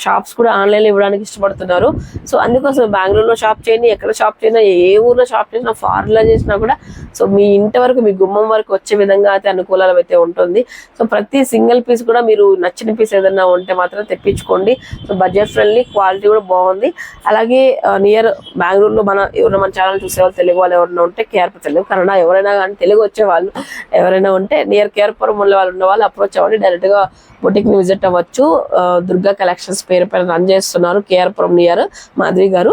షాప్స్ కూడా ఆన్లైన్లో ఇవ్వడానికి ఇష్టపడుతున్నారు. సో అందుకోసం బెంగళూరులో షాప్ చేయండి ఎక్కడ షాప్ చేసినా ఏ ఊర్లో షాప్ చేసినా ఫారెన్లో చేసినా కూడా సో మీ ఇంటి వరకు మీ గుమ్మం వరకు వచ్చే విధంగా అయితే అనుకూలాలు అయితే ఉంటుంది. సో ప్రతి సింగిల్ పీస్ కూడా మీరు నచ్చిన పీస్ ఏదైనా ఉంటే మాత్రం తెప్పించుకోండి. సో బడ్జెట్ ఫ్రెండ్లీ క్వాలిటీ కూడా బాగుంది. అలాగే నియర్ బెంగళూరులో మన ఎవరైనా మన ఛానల్ చూసే వాళ్ళు తెలుగు వాళ్ళు ఎవరైనా ఉంటే కేఆర్పి తెలుగు కన్నడ ఎవరైనా కానీ తెలుగు వచ్చే వాళ్ళు ఎవరైనా ఉంటే నియర్ కేఆర్పురం ఉన్న వాళ్ళు ఉన్న వాళ్ళు అప్రోచ్ అవ్వండి. డైరెక్ట్గా బొటిక్ని విజిట్ అవ్వచ్చు. దుర్గా కలెక్షన్ కలెక్షన్స్ పేరు పైన రన్ చేస్తున్నారు కేఆర్పురం నియర్ మాధవి గారు.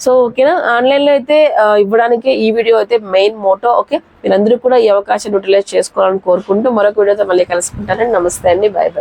సో ఓకేనా ఆన్లైన్లో అయితే ఇవ్వడానికి ఈ వీడియో అయితే మెయిన్ మోటో ఓకే మీరందరూ కూడా ఈ అవకాశం యూటిలైజ్ చేసుకోవాలని కోరుకుంటూ మరొక వీడియోతో మళ్ళీ కలుసుకుంటానండి నమస్తే అండి. Bye bye